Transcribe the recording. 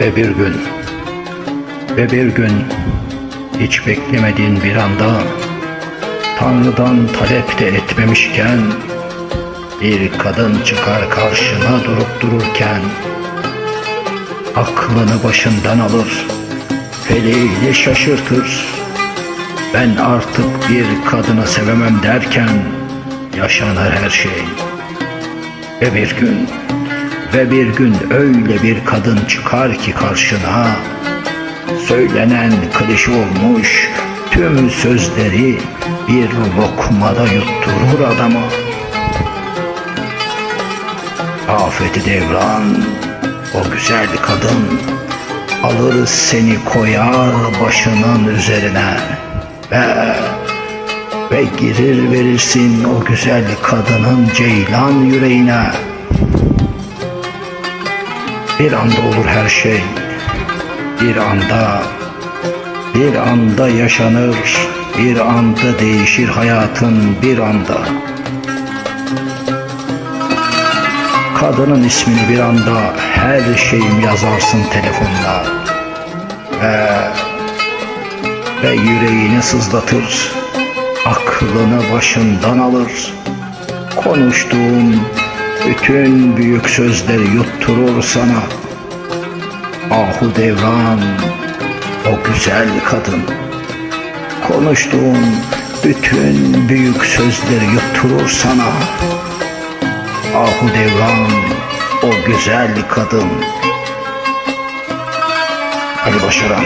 Ve bir gün, ve bir gün hiç beklemediğin bir anda Tanrı'dan talep de etmemişken bir kadın çıkar karşına durup dururken aklını başından alır, feleğiyle şaşırtır. Ben artık bir kadını sevemem derken yaşanır her şey. Ve bir gün, ve bir gün öyle bir kadın çıkar ki karşına, söylenen klişe olmuş tüm sözleri bir lokmada yutturur adama. Afeti devran, o güzel kadın alır seni koyar başının üzerine ve ve girir verirsin o güzel kadının ceylan yüreğine. Bir anda olur her şey, bir anda, bir anda yaşanır, bir anda değişir hayatın bir anda. Kadının ismini bir anda her şeyim yazarsın telefonla. Ve, ve yüreğini sızlatır, aklını başından alır. Konuştuğun bütün büyük sözleri yutturur sana. Ahu devran, o güzel kadın. Konuştuğun bütün büyük sözleri yutturur sana. Ahu devran, o güzel kadın. Ali Başaran.